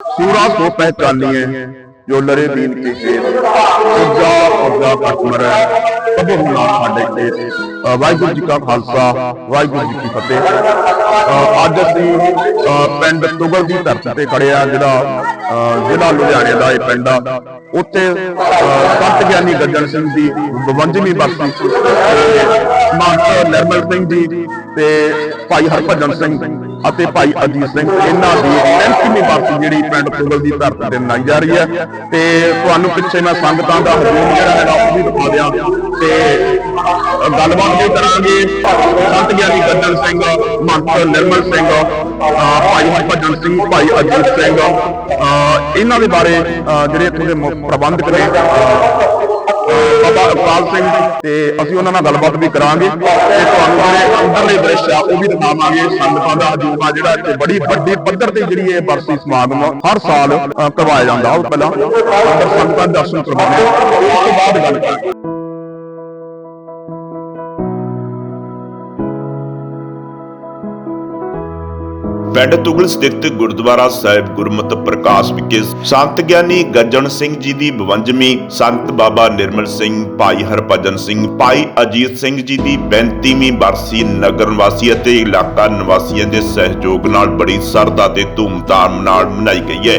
पूरा को पहचानी है जो लड़े दीन के खेत सज्जा सज्जा कट मरै तब हुना साडे खेत ਵਾਹਿਗੁਰੂ ਜੀ ਕਾ ਖਾਲਸਾ, ਵਾਹਿਗੁਰੂ ਜੀ ਕੀ ਫਤਿਹ। ਅੱਜ ਅਸੀਂ ਪਿੰਡ ਤੁਗਲ ਦੀ ਧਰਤੀ ਤੇ ਖੜੇ ਆ ਜਿਹੜਾ ਜ਼ਿਲ੍ਹਾ ਲੁਧਿਆਣੇ ਦਾ ਇਹ ਪਿੰਡ ਆ। ਉੱਥੇ ਸੰਤ ਗਿਆਨੀ ਗੱਜਣ ਸਿੰਘ ਦੀ 52ਵੀਂ ਬਰਸੀ ਮਾਨ ਨਿਰਮਲ ਸਿੰਘ ਜੀ ਤੇ ਭਾਈ ਹਰਭਜਨ ਸਿੰਘ ਅਤੇ ਭਾਈ ਅਜੀਤ ਸਿੰਘ, ਇਹਨਾਂ ਦੀ 35ਵੀਂ ਬਰਸੀ ਜਿਹੜੀ ਪਿੰਡ ਤੁਗਲ ਦੀ ਧਰਤੀ ਤੇ ਮਨਾਈ ਜਾ ਰਹੀ ਹੈ। ਤੇ ਤੁਹਾਨੂੰ ਪਿੱਛੇ ਮੈਂ ਸੰਗਤਾਂ ਦਾ ਹਜੂਮ ਜਿਹੜਾ ਹੈਗਾ ਉਹ ਵੀ ਦਿਖਾ ਦਿਆਂ। ਤੇ ਗੱਲਬਾਤ ਵੀ ਕਰਾਂਗੇ। ਸੰਤ ਗਿਆਨੀ ਗੱਜਣ ਸਿੰਘ ਮਹੰਤ ਨਿਰਮਲ ਸਿੰਘ ਭਾਈ ਹਰਭਜਨ ਸਿੰਘ, ਭਾਈ ਅਜੀਤ ਸਿੰਘ। ਇਹਨਾਂ ਦੇ ਬਾਰੇ ਜਿਹੜੇ ਇੱਥੋਂ ਦੇ ਪ੍ਰਬੰਧਕ ਨੇ ਬਾਬਾ ਅਕਾਲ ਸਿੰਘ ਤੇ ਅਸੀਂ ਉਹਨਾਂ ਨਾਲ ਗੱਲਬਾਤ ਵੀ ਕਰਾਂਗੇ। ਤੇ ਤੁਹਾਨੂੰ ਜਿਹੜੇ ਅੰਦਰਲੇ ਦ੍ਰਿਸ਼ ਆ, ਉਹ ਵੀ ਦਿਖਾਵਾਂਗੇ। ਸੰਗਤਾਂ ਦਾ ਹਜੂਮ ਜਿਹੜਾ ਇੱਥੇ ਬੜੀ ਵੱਡੀ ਪੱਧਰ ਤੇ ਜਿਹੜੀ ਇਹ ਬਰਸੀ ਸਮਾਗਮ ਹਰ ਸਾਲ ਕਰਵਾਇਆ ਜਾਂਦਾ। ਉਹ ਪਹਿਲਾਂ ਅੰਦਰ ਸੰਗਤਾਂ ਦੇ ਦਰਸ਼ਨ ਕਰਵਾਉਂਦੇ ਉਸ ਤੋਂ ਬਾਅਦ ਗੱਲ ਕਰਾਂਗੇ। ਪਿੰਡ ਤੁਗਲ ਸਥਿਤ ਗੁਰਦੁਆਰਾ ਸਾਹਿਬ ਗੁਰਮਤਿ ਪ੍ਰਕਾਸ਼ ਵਿਖੇ ਸੰਤ ਗਿਆਨੀ ਗੱਜਣ ਸਿੰਘ ਜੀ ਦੀ 52ਵੀਂ ਸੰਤ ਬਾਬਾ ਨਿਰਮਲ ਸਿੰਘ, ਭਾਈ ਹਰਭਜਨ ਸਿੰਘ, ਭਾਈ ਅਜੀਤ ਸਿੰਘ ਜੀ ਦੀ 35ਵੀਂ ਬਰਸੀ ਨਗਰ ਨਿਵਾਸੀ ਅਤੇ ਇਲਾਕਾ ਨਿਵਾਸੀਆਂ ਦੇ ਸਹਿਯੋਗ ਨਾਲ ਬੜੀ ਸਰਦਾ ਤੇ ਧੂਮਧਾਮ ਨਾਲ ਮਨਾਈ ਗਈ ਹੈ।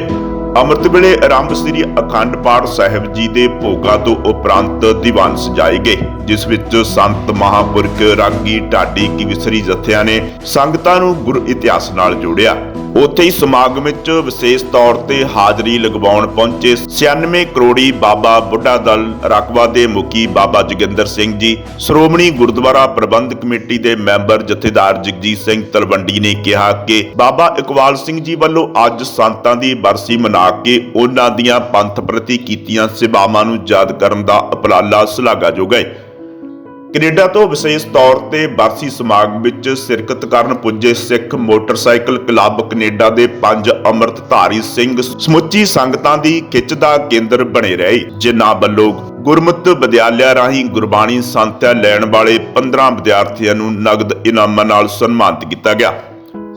ਅੰਮ੍ਰਿਤ ਵੇਲੇ ਆਰੰਭ ਸ੍ਰੀ ਅਖੰਡ ਪਾਠ ਸਾਹਿਬ ਜੀ ਦੇ ਭੋਗਾ ਤੋਂ ਉਪਰੰਤ ਦੀਵਾਨ ਸਜਾਏ ਗਏ, ਜਿਸ ਵਿੱਚ ਸੰਤ ਮਹਾਪੁਰਖ ਰਾਗੀ ਢਾਡੀ ਕੀ ਵਿਸਰੀ ਜਥਿਆਂ ਨੇ ਸੰਗਤਾਂ ਨੂੰ ਗੁਰ ਇਤਿਹਾਸ ਨਾਲ ਜੋੜਿਆ। ਉੱਥੇ ਹੀ ਸਮਾਗਮ ਵਿੱਚ ਵਿਸ਼ੇਸ਼ ਤੌਰ ਤੇ ਹਾਜ਼ਰੀ ਲਗਵਾਉਣ ਪਹੁੰਚੇ 96 ਕਰੋੜੀ ਬਾਬਾ ਬੁੱਢਾ ਦਲ ਰਕਬਾ ਦੇ ਮੁਖੀ ਬਾਬਾ ਜੋਗਿੰਦਰ ਸਿੰਘ ਜੀ। ਸ਼੍ਰੋਮਣੀ ਗੁਰਦੁਆਰਾ ਪ੍ਰਬੰਧਕ ਕਮੇਟੀ ਦੇ ਮੈਂਬਰ ਜਥੇਦਾਰ ਜਗਜੀਤ ਸਿੰਘ ਤਲਵੰਡੀ ਨੇ ਕਿਹਾ ਕਿ ਬਾਬਾ ਇਕਬਾਲ ਸਿੰਘ ਜੀ ਵੱਲੋਂ ਅੱਜ ਸੰਤਾਂ ਦੀ ਬਰਸੀ ਮਨਾ ਕੇ ਉਹਨਾਂ ਦੀਆਂ ਪੰਥ ਪ੍ਰਤੀ ਕੀਤੀਆਂ ਸੇਵਾਵਾਂ ਨੂੰ ਯਾਦ ਕਰਨ ਦਾ ਉਪਰਾਲਾ ਸ਼ਲਾਘਾਯੋਗ ਹੈ। ਕੈਨੇਡਾ ਤੋਂ ਵਿਸ਼ੇਸ਼ ਤੌਰ ਤੇ ਬਰਸੀ ਸਮਾਗਮ ਵਿੱਚ ਸ਼ਿਰਕਤ ਕਰਨ ਪੁੱਜੇ ਸਿੱਖ ਮੋਟਰਸਾਈਕਲ ਕਲੱਬ ਕੈਨੇਡਾ ਦੇ ਪੰਜ ਅੰਮ੍ਰਿਤਧਾਰੀ ਸਿੰਘ ਸਮੁੱਚੀ ਸੰਗਤਾਂ ਦੀ ਖਿੱਚ ਦਾ ਕੇਂਦਰ ਬਣੇ ਰਹੇ, ਜਿਨ੍ਹਾਂ ਵੱਲੋਂ ਗੁਰਮਤਿ ਵਿਦਿਆਲਿਆ ਰਾਹੀਂ ਗੁਰਬਾਣੀ ਸੰਥਿਆ ਲੈਣ ਵਾਲੇ 15 ਵਿਦਿਆਰਥੀਆਂ ਨੂੰ ਨਗਦ ਇਨਾਮਾਂ ਨਾਲ ਸਨਮਾਨਿਤ ਕੀਤਾ ਗਿਆ।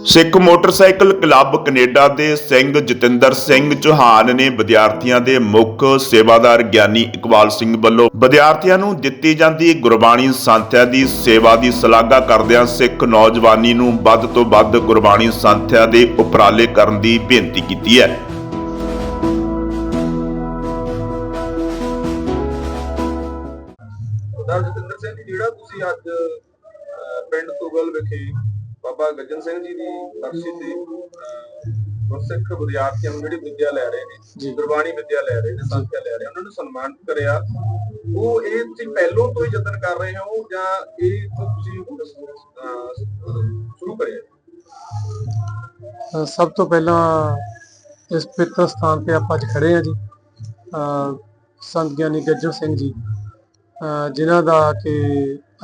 ਸਿੱਖ ਮੋਟਰਸਾਈਕਲ ਕਲੱਬ ਕੈਨੇਡਾ ਦੇ ਸਿੰਘ ਜਤਿੰਦਰ ਸਿੰਘ ਚੌਹਾਨ ਨੇ ਵਿਦਿਆਰਥੀਆਂ ਦੇ ਮੁੱਖ ਸੇਵਾਦਾਰ ਗਿਆਨੀ ਇਕਬਾਲ ਸਿੰਘ ਵੱਲੋਂ ਵਿਦਿਆਰਥੀਆਂ ਨੂੰ ਦਿੱਤੀ ਜਾਂਦੀ ਗੁਰਬਾਣੀ ਸੰਥਿਆ ਦੀ ਸੇਵਾ ਦੀ ਸ਼ਲਾਘਾ ਕਰਦਿਆਂ ਸਿੱਖ ਨੌਜਵਾਨੀ ਨੂੰ ਵੱਧ ਤੋਂ ਵੱਧ ਗੁਰਬਾਣੀ ਸੰਥਿਆ ਦੇ ਉਪਰਾਲੇ ਕਰਨ ਦੀ ਬੇਨਤੀ ਕੀਤੀ ਹੈ। ਸਰਦਾਰ ਜਤਿੰਦਰ ਸਿੰਘ ਜੀ, ਜਿਹੜਾ ਤੁਸੀਂ ਅੱਜ ਪਿੰਡ ਤੁਗਲ ਵਿਖੇ ਬਾਬਾ ਗੱਜਨ ਸਿੰਘ ਜੀ ਦੀ ਬਖਸ਼ੀ ਤੇ ਅਹ, ਗੁਰਸਿੱਖ ਵਿਦਿਆਰਥੀਆਂ ਨੂੰ ਜਿਹੜੀ ਵਿੱਦਿਆ ਲੈ ਰਹੇ ਨੇ ਗੁਰਬਾਣੀ ਵਿੱਦਿਆ ਲੈ ਰਹੇ ਨੇ ਸੰਥਿਆ ਲੈ ਰਹੇ ਉਹਨਾਂ ਨੂੰ ਸਨਮਾਨਿਤ ਕਰਿਆ। ਉਹ ਇਹ ਤੁਸੀਂ ਪਹਿਲੋਂ ਤੋਂ ਹੀ ਯਤਨ ਕਰ ਰਹੇ ਹੋ ਜਾਂ ਇਹ ਤੁਸੀਂ ਸ਼ੁਰੂ ਕਰਿਆ? ਸਭ ਤੋਂ ਪਹਿਲਾਂ ਇਸ ਪਵਿੱਤਰ ਸਥਾਨ ਤੇ ਆਪਾਂ ਅੱਜ ਖੜੇ ਆ ਜੀ। ਸੰਤ ਗਿਆਨੀ ਗੱਜਣ ਸਿੰਘ ਜੀ ਜਿਨ੍ਹਾਂ ਦਾ ਕਿ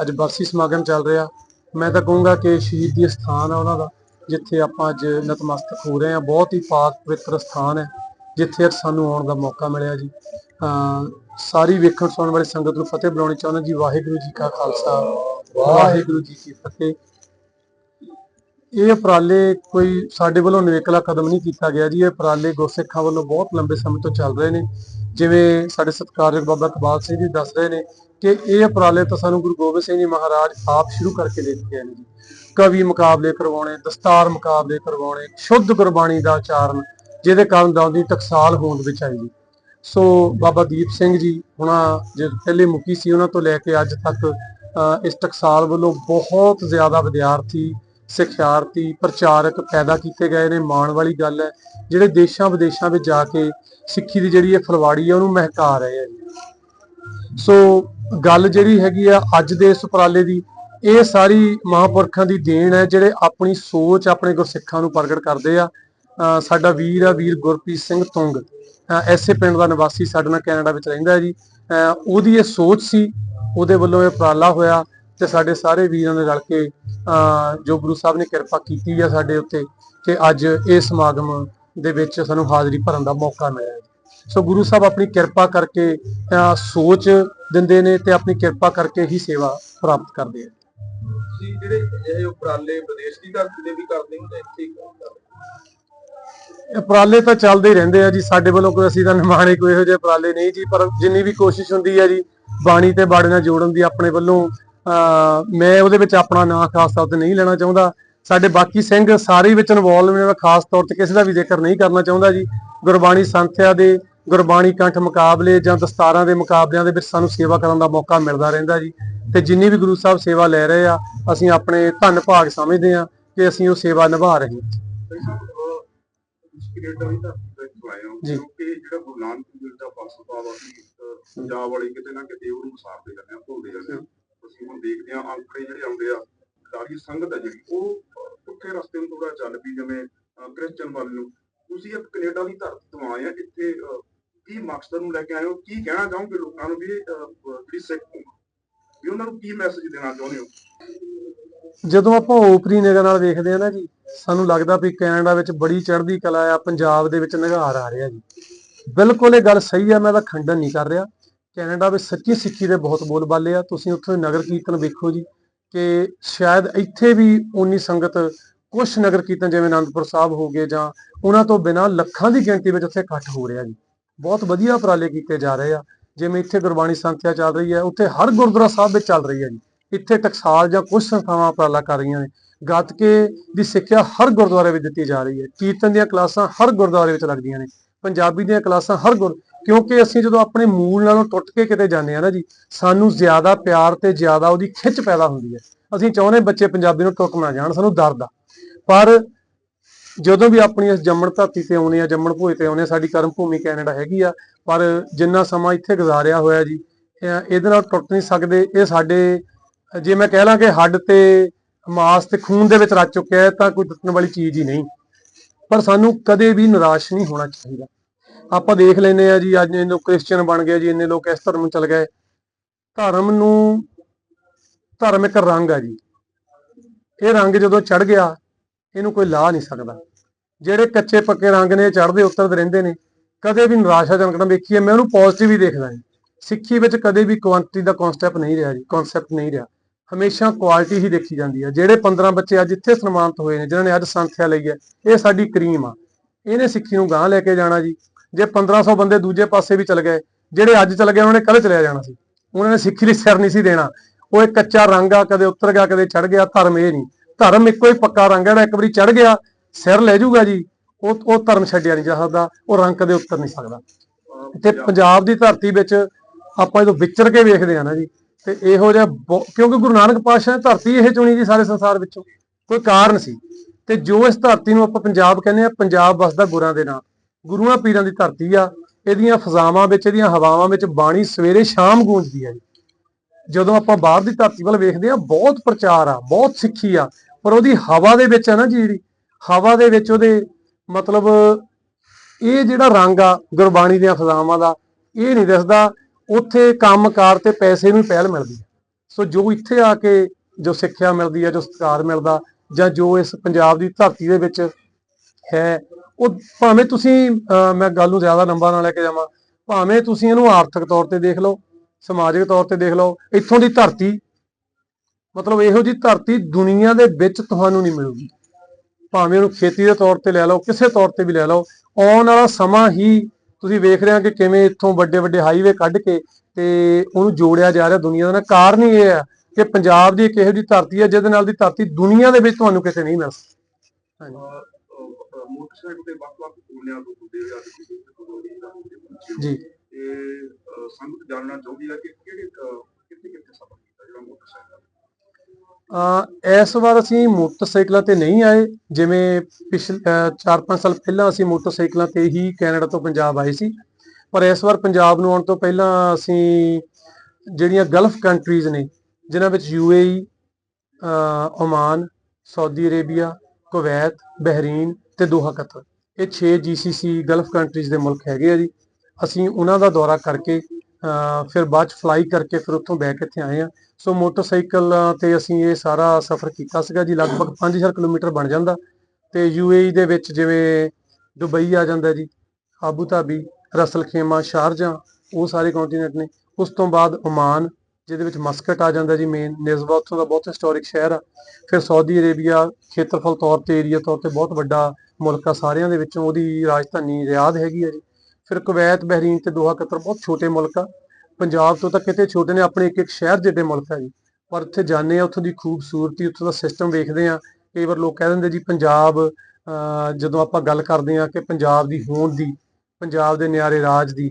ਅੱਜ ਬਰਸੀ ਸਮਾਗਮ ਚੱਲ ਰਿਹਾ। ਮੈਂ ਤਾਂ ਕਹੂੰਗਾ ਕਿ ਸ਼ਹੀਦੀ ਸਥਾਨ ਆ ਉਹਨਾਂ ਦਾ ਜਿੱਥੇ ਆਪਾਂ ਅੱਜ ਨਤਮਸਤਕ ਹੋ ਰਹੇ ਹਾਂ। ਬਹੁਤ ਹੀ ਪਾਕ ਪਵਿੱਤਰ ਸਥਾਨ ਹੈ ਜਿੱਥੇ ਅੱਜ ਸਾਨੂੰ ਆਉਣ ਦਾ ਮੌਕਾ ਮਿਲਿਆ ਜੀ। ਅ, ਸਾਰੀ ਵੇਖਣ ਸੁਣਨ ਵਾਲੀ ਸੰਗਤ ਨੂੰ ਫਤਿਹ ਬੁਲਾਉਣੀ ਚਾਹੁੰਦਾ ਜੀ। ਵਾਹਿਗੁਰੂ ਜੀ ਕਾ ਖਾਲਸਾ ਵਾਹਿਗੁਰੂ ਜੀ ਕੀ ਫਤਿਹ। ਇਹ ਉਪਰਾਲੇ ਕੋਈ ਸਾਡੇ ਵੱਲੋਂ ਨਿਵੇਕਲਾ ਕਦਮ ਨਹੀਂ ਕੀਤਾ ਗਿਆ ਜੀ। ਇਹ ਉਪਰਾਲੇ ਗੁਰਸਿੱਖਾਂ ਵੱਲੋਂ ਬਹੁਤ ਲੰਬੇ ਸਮੇਂ ਤੋਂ ਚੱਲ ਰਹੇ ਨੇ। ਜਿਵੇਂ ਸਾਡੇ ਸਤਿਕਾਰਯੋਗ ਬਾਬਾ ਇਕਬਾਲ ਸਿੰਘ ਜੀ ਦੱਸ ਰਹੇ ਨੇ ਕਿ ਇਹ ਉਪਰਾਲੇ ਤਾਂ ਸਾਨੂੰ ਗੁਰੂ ਗੋਬਿੰਦ ਸਿੰਘ ਜੀ ਮਹਾਰਾਜ ਆਪ ਸ਼ੁਰੂ ਕਰਕੇ ਦੇ ਕੇ ਨੇ ਕਵੀ ਮੁਕਾਬਲੇ ਕਰਵਾਉਣੇ ਦਸਤਾਰ ਮੁਕਾਬਲੇ ਕਰਵਾਉਣੇ ਸ਼ੁੱਧ ਗੁਰਬਾਣੀ ਦਾ ਉਚਾਰਨ ਜਿਹਦੇ ਕਾਰਨ ਦੌਰ ਦੀ ਟਕਸਾਲ ਹੋਂਦ ਵਿੱਚ ਆਈ ਜੀ। ਸੋ ਬਾਬਾ ਦੀਪ ਸਿੰਘ ਜੀ ਹੁਣਾਂ ਜੇ ਪਹਿਲੇ ਮੁਖੀ ਸੀ ਉਹਨਾਂ ਤੋਂ ਲੈ ਕੇ ਅੱਜ ਤੱਕ ਅ, ਇਸ ਟਕਸਾਲ ਵੱਲੋਂ ਬਹੁਤ ਜ਼ਿਆਦਾ ਵਿਦਿਆਰਥੀ ਸਿੱਖਿਆਰਥੀ ਪ੍ਰਚਾਰਕ ਪੈਦਾ ਕੀਤੇ ਗਏ ਨੇ। ਮਾਣ ਵਾਲੀ ਗੱਲ ਹੈ ਜਿਹੜੇ ਦੇਸ਼ਾਂ ਵਿਦੇਸ਼ਾਂ ਵਿੱਚ ਜਾ ਕੇ ਸਿੱਖੀ ਦੀ ਜਿਹੜੀ ਇਹ ਫਲਵਾੜੀ ਹੈ ਉਹਨੂੰ ਮਹਿਕਾ ਰਹੇ ਆ ਜੀ। ਸੋ ਗੱਲ ਜਿਹੜੀ ਹੈਗੀ ਆ ਅੱਜ ਦੇ ਇਸ ਉਪਰਾਲੇ ਦੀ, ਇਹ ਸਾਰੀ ਮਹਾਂਪੁਰਖਾਂ ਦੀ ਦੇਣ ਹੈ ਜਿਹੜੇ ਆਪਣੀ ਸੋਚ, ਆਪਣੇ ਗੁਰਸਿੱਖਾਂ ਨੂੰ ਪ੍ਰਗਟ ਕਰਦੇ ਆ। ਸਾਡਾ ਵੀਰ ਆ, ਵੀਰ ਗੁਰਪ੍ਰੀਤ ਸਿੰਘ ਤੁੰਗ। ਅਹ ਐਸੇ ਪਿੰਡ ਦਾ ਨਿਵਾਸੀ ਸਾਡੇ ਨਾਲ ਕੈਨੇਡਾ ਵਿੱਚ ਰਹਿੰਦਾ ਹੈ ਜੀ ਉਹਦੀ ਇਹ ਸੋਚ ਸੀ, ਉਹਦੇ ਵੱਲੋਂ ਇਹ ਉਪਰਾਲਾ ਹੋਇਆ ਤੇ ਸਾਡੇ ਸਾਰੇ ਵੀਰਾਂ ਨੇ ਰਲ ਕੇ ਜੋ ਗੁਰੂ ਸਾਹਿਬ ਨੇ ਕਿਰਪਾ ਕੀਤੀ ਆ ਸਾਡੇ ਉੱਤੇ ਕਿ ਅੱਜ ਇਹ ਸਮਾਗਮ ਦੇ ਵਿੱਚ ਸਾਨੂੰ ਹਾਜ਼ਰੀ ਭਰਨ ਦਾ ਮੌਕਾ ਮਿਲਿਆ। ਸੋ ਗੁਰੂ ਸਾਹਿਬ ਆਪਣੀ ਕਿਰਪਾ ਕਰਕੇ ਸੋਚ ਦਿੰਦੇ ਨੇ ਤੇ ਆਪਣੀ ਕਿਰਪਾ ਕਰਕੇ ਹੀ ਸੇਵਾ ਪ੍ਰਾਪਤ ਕਰਦੇ ਆ। ਤੁਸੀਂ ਜਿਹੜੇ ਇਹ ਉਪਰਾਲੇ ਵਿਦੇਸ਼ ਦੀ ਧਰਤੀ ਤੇ ਵੀ ਕਰਦੇ ਹੋ ਜਾਂ ਇੱਥੇ ਉਪਰਾਲੇ ਤਾਂ ਚੱਲਦੇ ਹੀ ਰਹਿੰਦੇ ਆ ਜੀ ਸਾਡੇ ਵੱਲੋਂ ਕੋਈ ਅਸੀਂ ਤਾਂ ਨਿਮਾਣੇ ਕੋਈ ਇਹੋ ਜਿਹੇ ਉਪਰਾਲੇ ਨਹੀਂ ਜੀ ਪਰ ਜਿੰਨੀ ਵੀ ਕੋਸ਼ਿਸ਼ ਹੁੰਦੀ ਹੈ ਜੀ ਬਾਣੀ ਤੇ ਬਾੜੇ ਨਾਲ ਜੋੜਨ ਦੀ ਆਪਣੇ ਵੱਲੋਂ ਮੈਂ ਉਹਦੇ ਵਿੱਚ ਆਪਣਾ ਨਾਂ ਖਾਸ ਤੌਰ ਤੇ ਨਹੀਂ ਲੈਣਾ ਚਾਹੁੰਦਾ। ਸਾਡੇ ਬਾਕੀ ਸਿੰਘ ਸਾਰੇ ਵਿੱਚ ਇਨਵੋਲਵ ਨੇ ਮੈਂ ਖਾਸ ਤੌਰ ਤੇ ਕਿਸੇ ਦਾ ਵੀ ਜ਼ਿਕਰ ਨਹੀਂ ਕਰਨਾ ਚਾਹੁੰਦਾ ਜੀ। ਗੁਰਬਾਣੀ ਸੰਥਿਆ ਦੇ ਗੁਰਬਾਣੀ ਕੰਠ ਮੁਕਾਬਲੇ ਜਾਂ ਦਸਤਾਰਾਂ ਦੇ ਮੁਕਾਬਲਿਆਂ ਦੇ ਵਿੱਚ ਸਾਨੂੰ ਸੇਵਾ ਕਰਨ ਦਾ ਮੌਕਾ ਮਿਲਦਾ ਰਹਿੰਦਾ ਜੀ। ਤੇ ਜਿੰਨੀ ਵੀ ਗੁਰੂ ਸਾਹਿਬ ਸੇਵਾ ਲੈ ਰਹੇ ਆ ਅਸੀਂ ਆਪਣੇ ਧੰਨ ਭਾਗ ਸਮਝਦੇ ਆ ਕਿ ਅਸੀਂ ਉਹ ਸੇਵਾ ਨਿਭਾ ਰਹੇ ਹਾਂ। ਕੈਨੇਡਾ ਵੀ ਤਾਂ ਇੱਥੋਂ ਆਏ ਹੋ ਜੀ। ਕਿਉਂਕਿ ਜਿਹੜਾ ਗੁਰੂ ਨਾਨਕ ਦੇਵ ਦਾ ਫਲਸਫਾ ਵਾ ਕਿ ਅਹ, ਪੰਜਾਬ ਵਾਲੇ ਕਿਤੇ ਨਾ ਕਿਤੇ ਉਹਨੂੰ ਜਾਂਦੇ ਆ ਭੁੱਲਦੇ ਜਾਂਦੇ ਆ। ਅਸੀਂ ਹੁਣ ਦੇਖਦੇ ਆ ਅੰਕੜੇ ਜਿਹੜੇ ਆਉਂਦੇ ਆ ਸਾਰੀ ਸੰਗਤ ਆ ਜਿਹੜੀ ਉਹ ਪੁੱਠੇ ਰਸਤੇ ਨੂੰ ਥੋੜਾ ਚੱਲ ਪਈ ਜਿਵੇਂ ਕ੍ਰਿਸਚਨ ਵੱਲ ਨੂੰ। ਤੁਸੀਂ ਇੱਕ ਕੈਨੇਡਾ ਦੀ ਧਰਤੀ ਤੋਂ ਆਏ ਆ ਇੱਥੇ ਕੀ ਮਕਸਦ ਨੂੰ ਲੈ ਕੇ ਆਏ ਹੋ ਕੀ ਕਹਿਣਾ ਚਾਹੋਗੇ ਲੋਕਾਂ ਨੂੰ ਵੀ ਜਿਹੜੀ ਸਿੱਖ ਵੀ ਉਹਨਾਂ ਨੂੰ ਕੀ ਮੈਸੇਜ ਦੇਣਾ ਚਾਹੁੰਦੇ ਹੋ? ਜਦੋਂ ਆਪਾਂ ਓਪਰੀ ਨਿਗਾਹ ਨਾਲ ਦੇਖਦੇ ਆ ਨਾ ਜੀ, ਸਾਨੂੰ ਲੱਗਦਾ ਵੀ ਕੈਨੇਡਾ ਵਿੱਚ ਬੜੀ ਚੜ੍ਹਦੀ ਕਲਾ ਆ, ਪੰਜਾਬ ਦੇ ਵਿੱਚ ਨਿਘਾਰ ਆ ਰਿਹਾ ਜੀ। ਬਿਲਕੁਲ ਇਹ ਗੱਲ ਸਹੀ ਆ, ਮੈਂ ਤਾਂ ਖੰਡਨ ਨਹੀਂ ਕਰ ਰਿਹਾ। ਕੈਨੇਡਾ ਵਿੱਚ ਸੱਚੀ ਸਿੱਖੀ ਦੇ ਬਹੁਤ ਬੋਲਬਾਲੇ ਆ। ਤੁਸੀਂ ਉੱਥੇ ਨਗਰ ਕੀਰਤਨ ਵੇਖੋ ਜੀ, ਕਿ ਸ਼ਾਇਦ ਇੱਥੇ ਵੀ ਉਨੀ ਸੰਗਤ ਕੁਝ ਨਗਰ ਕੀਰਤਨ, ਜਿਵੇਂ ਅਨੰਦਪੁਰ ਸਾਹਿਬ ਹੋ ਗਏ ਜਾਂ ਉਹਨਾਂ ਤੋਂ ਬਿਨਾ ਲੱਖਾਂ ਦੀ ਗਿਣਤੀ ਵਿੱਚ ਉੱਥੇ ਇਕੱਠ ਹੋ ਰਿਹਾ ਜੀ। ਬਹੁਤ ਵਧੀਆ ਉਪਰਾਲੇ ਕੀਤੇ ਜਾ ਰਹੇ ਆ। ਜਿਵੇਂ ਇੱਥੇ ਗੁਰਬਾਣੀ ਸੰਥਿਆ ਚੱਲ ਰਹੀ ਹੈ, ਉੱਥੇ ਹਰ ਗੁਰਦੁਆਰਾ ਸਾਹਿਬ ਵਿੱਚ ਚੱਲ ਰਹੀ ਹੈ ਜੀ। ਇੱਥੇ ਟਕਸਾਲ ਜਾਂ ਕੁਝ ਸੰਸਥਾਵਾਂ ਉਪਰਾਲਾ ਕਰ ਰਹੀਆਂ ਨੇ। ਗੱਤਕੇ ਦੀ ਸਿੱਖਿਆ ਹਰ ਗੁਰਦੁਆਰੇ ਵਿੱਚ ਦਿੱਤੀ ਜਾ ਰਹੀ ਹੈ। ਕੀਰਤਨ ਦੀਆਂ ਕਲਾਸਾਂ ਹਰ ਗੁਰਦੁਆਰੇ ਵਿੱਚ ਲੱਗਦੀਆਂ ਨੇ। ਪੰਜਾਬੀ ਦੀਆਂ ਕਲਾਸਾਂ ਹਰ ਗੁਰ, ਕਿਉਂਕਿ ਅਸੀਂ ਜਦੋਂ ਆਪਣੇ ਮੂਲ ਨਾਲੋਂ ਟੁੱਟ ਕੇ ਕਿਤੇ ਜਾਂਦੇ ਆ ਨਾ ਜੀ, ਸਾਨੂੰ ਜ਼ਿਆਦਾ ਪਿਆਰ ਤੇ ਜ਼ਿਆਦਾ ਉਹਦੀ ਖਿੱਚ ਪੈਦਾ ਹੁੰਦੀ ਹੈ। ਅਸੀਂ ਚਾਹੁੰਦੇ ਬੱਚੇ ਪੰਜਾਬੀ ਨੂੰ ਟੁੱਕ ਨਾ ਜਾਣ, ਸਾਨੂੰ ਦਰਦ ਆ ਪਰ ਜਦੋਂ ਵੀ ਆਪਣੀ ਇਸ ਜੰਮਣ ਧਰਤੀ ਤੇ ਆਉਨੇ ਆ, ਜੰਮਣ ਭੋਏ ਤੇ ਆਉਨੇ ਆ, ਸਾਡੀ ਕਰਮ ਭੂਮੀ ਕੈਨੇਡਾ ਹੈਗੀ ਆ, ਪਰ ਜਿੰਨਾ ਸਮਾਂ ਇੱਥੇ ਗੁਜ਼ਾਰਿਆ ਹੋਇਆ ਜੀ ਇਹਦੇ ਨਾਲ ਟੁੱਟ ਨਹੀਂ ਸਕਦੇ, ਇਹ ਸਾਡੇ, ਜੇ ਮੈਂ ਕਹਿ ਲਾਂ ਕਿ ਹੱਡ ਤੇ ਮਾਸ ਤੇ ਖੂਨ ਦੇ ਵਿੱਚ ਰਚ ਚੁੱਕਿਆ ਹੈ, ਤਾਂ ਕੋਈ ਟੁੱਟਣ ਵਾਲੀ ਚੀਜ਼ ਹੀ ਨਹੀਂ। ਪਰ ਸਾਨੂੰ ਕਦੇ ਵੀ ਨਿਰਾਸ਼ ਨਹੀਂ ਹੋਣਾ ਚਾਹੀਦਾ। ਆਪਾਂ ਦੇਖ ਲੈਨੇ ਆ ਜੀ, ਅੱਜ ਇਹ ਲੋਕ ਕ੍ਰਿਸਚੀਅਨ ਬਣ ਗਏ ਜੀ, ਇੰਨੇ ਲੋਕ ਇਸ ਧਰਮ ਨੂੰ ਚਲ ਗਏ। ਧਰਮ ਨੂੰ, ਧਰਮ ਇੱਕ ਰੰਗ ਆ ਜੀ। ਇਹ ਰੰਗ ਜਦੋਂ ਚੜ ਗਿਆ ਇਹਨੂੰ ਕੋਈ ਲਾ ਨਹੀਂ ਸਕਦਾ। ਜਿਹੜੇ ਕੱਚੇ ਪੱਕੇ ਰੰਗ ਨੇ ਚੜਦੇ ਉਤਰਦੇ ਰਹਿੰਦੇ ਨੇ, ਕਦੇ ਵੀ ਨਿਰਾਸ਼ਾਜਨਕ ਨਾ ਵੇਖੀਏ। ਮੈਂ ਉਹਨੂੰ ਪੋਜ਼ਿਟਿਵ ਹੀ ਦੇਖਦਾ ਜੀ ਸਿੱਖੀ ਵਿੱਚ ਕਦੇ ਵੀ ਕੁਆਂਟੀਟੀ ਦਾ ਕਨਸੈਪਟ ਨਹੀਂ ਰਿਹਾ ਜੀ ਕਨਸੈਪਟ ਨਹੀਂ ਰਿਹਾ। ਹਮੇਸ਼ਾ ਕੁਆਲਿਟੀ ਹੀ ਦੇਖੀ ਜਾਂਦੀ ਹੈ ਜਿਹੜੇ 15 ਬੱਚੇ ਅੱਜ ਇੱਥੇ ਸਨਮਾਨਿਤ ਹੋਏ ਨੇ, ਜਿਨ੍ਹਾਂ ਨੇ ਅੱਜ ਸੰਥਿਆ ਲਈ ਹੈ, ਇਹ ਸਾਡੀ ਕਰੀਮ ਆ। ਇਹਨੇ ਸਿੱਖੀ ਨੂੰ ਗਾਂਹ ਲੈ ਕੇ ਜਾਣਾ ਜੀ। ਜੇ 1500 ਬੰਦੇ ਦੂਜੇ ਪਾਸੇ ਵੀ ਚਲ ਗਏ, ਜਿਹੜੇ ਅੱਜ ਚਲ ਗਏ, ਉਹਨਾਂ ਨੇ ਕੱਲ ਚਲਿਆ ਜਾਣਾ ਸੀ। ਉਹਨਾਂ ਨੇ ਸਿੱਖੀ ਲਈ ਸਿਰ ਨਹੀਂ ਸੀ ਦੇਣਾ। ਉਹ ਇੱਕ ਕੱਚਾ ਰੰਗ ਆ, ਕਦੇ ਉੱਤਰ ਗਿਆ, ਕਦੇ ਚੜ ਗਿਆ, ਧਰਮ ਇਹ ਨਹੀਂ। ਧਰਮ ਇੱਕੋ ਹੀ ਪੱਕਾ ਰੰਗ ਹੈ, ਜਿਹੜਾ ਇੱਕ ਵਾਰੀ ਚੜ ਗਿਆ, ਸਿਰ ਲੈ ਜਾਊਗਾ ਜੀ, ਉਹ ਉਹ ਧਰਮ ਛੱਡਿਆ ਨਹੀਂ ਜਾ ਸਕਦਾ, ਉਹ ਰੰਗ ਕਦੇ ਉੱਤਰ ਨਹੀਂ ਸਕਦਾ। ਤੇ ਪੰਜਾਬ ਦੀ ਧਰਤੀ ਵਿੱਚ ਆਪਾਂ ਜਦੋਂ ਵਿਚਰ ਕੇ ਵੇਖਦੇ ਆ ਨਾ ਜੀ, ਤੇ ਇਹੋ ਜਿਹਾ ਬਹੁ- ਕਿਉਂਕਿ ਗੁਰੂ ਨਾਨਕ ਪਾਤਸ਼ਾਹ ਨੇ ਧਰਤੀ ਇਹ ਚੁਣੀ ਜੀ ਸਾਰੇ ਸੰਸਾਰ ਵਿੱਚੋਂ, ਕੋਈ ਕਾਰਨ ਸੀ। ਤੇ ਜੋ ਇਸ ਧਰਤੀ ਨੂੰ ਆਪਾਂ ਪੰਜਾਬ ਕਹਿੰਦੇ ਆ, ਪੰਜਾਬ ਵਸਦਾ ਗੁਰਾਂ ਦੇ ਨਾਂ। ਗੁਰੂਆਂ ਪੀਰਾਂ ਦੀ ਧਰਤੀ ਆ, ਇਹਦੀਆਂ ਫਜ਼ਾਵਾਂ ਵਿੱਚ, ਇਹਦੀਆਂ ਹਵਾਵਾਂ ਵਿੱਚ ਬਾਣੀ ਸਵੇਰੇ ਸ਼ਾਮ ਗੂੰਜਦੀ ਆ ਜੀ। ਜਦੋਂ ਆਪਾਂ ਬਾਹਰ ਦੀ ਧਰਤੀ ਵੱਲ ਵੇਖਦੇ ਆ, ਬਹੁਤ ਪ੍ਰਚਾਰ ਆ, ਬਹੁਤ ਸਿੱਖੀ ਆ ਪਰ ਉਹਦੀ ਹਵਾ ਦੇ ਵਿੱਚ ਹੈ ਨਾ ਜੀ ਜਿਹੜੀ ਹਵਾ ਦੇ ਵਿੱਚ ਉਹਦੇ ਮਤਲਬ ਇਹ ਜਿਹੜਾ ਰੰਗ ਆ, ਗੁਰਬਾਣੀ ਦੀਆਂ ਫਜ਼ਾਵਾਂ ਦਾ, ਇਹ ਨਹੀਂ ਦਿਸਦਾ, ਉੱਥੇ ਕੰਮਕਾਰ ਤੇ ਪੈਸੇ ਨੂੰ ਪਹਿਲ ਮਿਲਦੀ ਹੈ। ਸੋ ਜੋ ਇੱਥੇ ਆ ਕੇ ਜੋ ਸਿੱਖਿਆ ਮਿਲਦੀ ਹੈ, ਜੋ ਸਤਿਕਾਰ ਮਿਲਦਾ, ਜਾਂ ਜੋ ਇਸ ਪੰਜਾਬ ਦੀ ਧਰਤੀ ਦੇ ਵਿੱਚ ਹੈ, ਉਹ ਭਾਵੇਂ ਤੁਸੀਂ, ਅਹ, ਮੈਂ ਗੱਲ ਨੂੰ ਜ਼ਿਆਦਾ ਲੰਬਾ ਨਾ ਲੈ ਕੇ ਜਾਵਾਂ, ਭਾਵੇਂ ਤੁਸੀਂ ਇਹਨੂੰ ਆਰਥਿਕ ਤੌਰ ਤੇ ਦੇਖ ਲਓ, ਸਮਾਜਿਕ ਤੌਰ ਤੇ ਦੇਖ ਲਓ, ਇੱਥੋਂ ਦੀ ਧਰਤੀ ਮਤਲਬ ਇਹੋ ਜੀ ਧਰਤੀ ਦੁਨੀਆ ਦੇ ਵਿੱਚ ਤੁਹਾਨੂੰ ਨਹੀਂ ਮਿਲੂਗੀ। ਭਾਵੇਂ ਉਹਨੂੰ ਖੇਤੀ ਦੇ ਤੌਰ ਤੇ ਲੈ ਲਓ ਕਿਸੇ ਤੌਰ ਤੇ ਵੀ ਲੈ ਲਓ ਆਉਣ ਵਾਲਾ ਸਮਾਂ ਹੀ ਤੁਸੀਂ ਵੇਖ ਰਹੇ ਹੋ ਕਿ ਕਿਵੇਂ ਇੱਥੋਂ ਵੱਡੇ ਵੱਡੇ ਹਾਈਵੇ ਕੱਢ ਕੇ ਤੇ ਉਹਨੂੰ ਜੋੜਿਆ ਜਾ ਰਿਹਾ ਦੁਨੀਆ ਦੇ। ਨਾਲ ਕਾਰਨ ਹੀ ਇਹ ਹੈ ਕਿ ਪੰਜਾਬ ਦੀ ਇੱਕ ਇਹੋ ਜਿਹੀ ਧਰਤੀ ਹੈ ਜਿਹਦੇ ਨਾਲ ਦੀ ਧਰਤੀ ਦੁਨੀਆ ਦੇ ਵਿੱਚ ਤੁਹਾਨੂੰ ਕਿਤੇ ਨਹੀਂ ਮਿਲ ਸਕਦੀ। ਮੋਟਰਸਾਈਕਲ ਤੇ ਵੱਖ-ਵੱਖ ਕੋਨਿਆਂ ਤੋਂ ਹੁੰਦੇ ਜੀ। ਇਹ ਅਹ, ਸੰਗਤ ਜਾਣਨਾ ਚਾਹੁੰਦੀ ਹੈ ਕਿ ਕਿਹੜੇ ਕਿੱਥੇ ਕਿੱਥੇ ਸਫ਼ਰ ਕੀਤਾ ਜਿਹੜਾ ਮੋਟਰਸਾਈਕਲ ਇਸ ਵਾਰ ਅਸੀਂ ਮੋਟਰਸਾਈਕਲਾਂ ਤੇ ਨਹੀਂ ਆਏ, ਜਿਵੇਂ ਪਿਛਲੇ 4-5 ਸਾਲ ਪਹਿਲਾਂ ਅਸੀਂ ਮੋਟਰਸਾਈਕਲਾਂ ਤੇ ਹੀ ਕੈਨੇਡਾ ਤੋਂ ਪੰਜਾਬ ਆਏ ਸੀ। ਪਰ ਇਸ ਵਾਰ ਪੰਜਾਬ ਨੂੰ ਆਉਣ ਤੋਂ ਪਹਿਲਾਂ ਅਸੀਂ ਜਿਹੜੀਆਂ ਗਲਫ ਕੰਟਰੀਜ਼ ਨੇ, ਜਿਨ੍ਹਾਂ ਵਿੱਚ UAE Oman, Saudi Arabia, Kuwait, Bahrain ਤੇ ਦੋਹਾ ਕਤਰ, ਇਹ 6 GCC ਗਲਫ ਕੰਟਰੀਜ਼ ਦੇ ਮੁਲਕ ਹੈਗੇ ਆ ਜੀ। ਅਸੀਂ ਉਹਨਾਂ ਦਾ ਦੌਰਾ ਕਰਕੇ ਫਿਰ ਬਾਅਦ ਚ ਫਲਾਈ ਕਰਕੇ ਫਿਰ ਉੱਥੋਂ ਬੈਕ ਇੱਥੇ ਆਏ ਆ ਸੋ ਮੋਟਰਸਾਈਕਲ ਤੇ ਅਸੀਂ ਇਹ ਸਾਰਾ ਸਫ਼ਰ ਕੀਤਾ ਸੀਗਾ ਜੀ, ਲਗਭਗ 5000 ਕਿਲੋਮੀਟਰ ਬਣ ਜਾਂਦਾ। ਤੇ ਯੂਏਈ ਦੇ ਵਿੱਚ ਜਿਵੇਂ ਦੁਬਈ ਆ ਜਾਂਦਾ ਜੀ Abu Dhabi Ras al Khaimah Sharjah ਉਹ ਸਾਰੇ ਕੰਟੀਨੈਂਟ ਨੇ। ਉਸ ਤੋਂ ਬਾਅਦ ਓਮਾਨ ਜਿਹਦੇ ਵਿੱਚ ਮਸਕਟ ਆ ਜਾਂਦਾ ਜੀ ਮੇਨ ਨਿਜ਼ਬਾ ਉੱਥੋਂ ਦਾ ਬਹੁਤ ਹਿਸਟੋਰਿਕ ਸ਼ਹਿਰ ਆ। ਫਿਰ ਸਾਊਦੀ ਅਰੇਬੀਆ ਖੇਤਰਫਲ ਤੌਰ ਤੇ ਏਰੀਆ ਤੌਰ ਤੇ ਬਹੁਤ ਵੱਡਾ ਮੁਲਕ ਆ ਸਾਰਿਆਂ ਦੇ ਵਿੱਚੋਂ। ਉਹਦੀ ਰਾਜਧਾਨੀ ਰਿਆਦ ਹੈਗੀ ਆ ਜੀ। ਫਿਰ ਕੁਵੈਤ, ਬਹਿਰੀਨ ਤੇ ਦੋਹਾ ਕਤਰ ਬਹੁਤ ਛੋਟੇ ਮੁਲਕ ਆ। ਪੰਜਾਬ ਤੋਂ ਤਾਂ ਕਿਤੇ ਛੋਟੇ ਨੇ, ਆਪਣੇ ਇੱਕ ਇੱਕ ਸ਼ਹਿਰ ਜਿੱਡੇ ਮੁਲਕ ਆ ਜੀ। ਪਰ ਉੱਥੇ ਜਾਂਦੇ ਆ, ਉੱਥੋਂ ਦੀ ਖੂਬਸੂਰਤੀ, ਉੱਥੋਂ ਦਾ ਸਿਸਟਮ ਵੇਖਦੇ ਆ। ਕਈ ਵਾਰ ਲੋਕ ਕਹਿ ਦਿੰਦੇ ਜੀ ਪੰਜਾਬ ਜਦੋਂ ਆਪਾਂ ਗੱਲ ਕਰਦੇ ਆ ਕਿ ਪੰਜਾਬ ਦੀ ਹੋਂਦ ਦੀ, ਪੰਜਾਬ ਦੇ ਨਿਆਰੇ ਰਾਜ ਦੀ,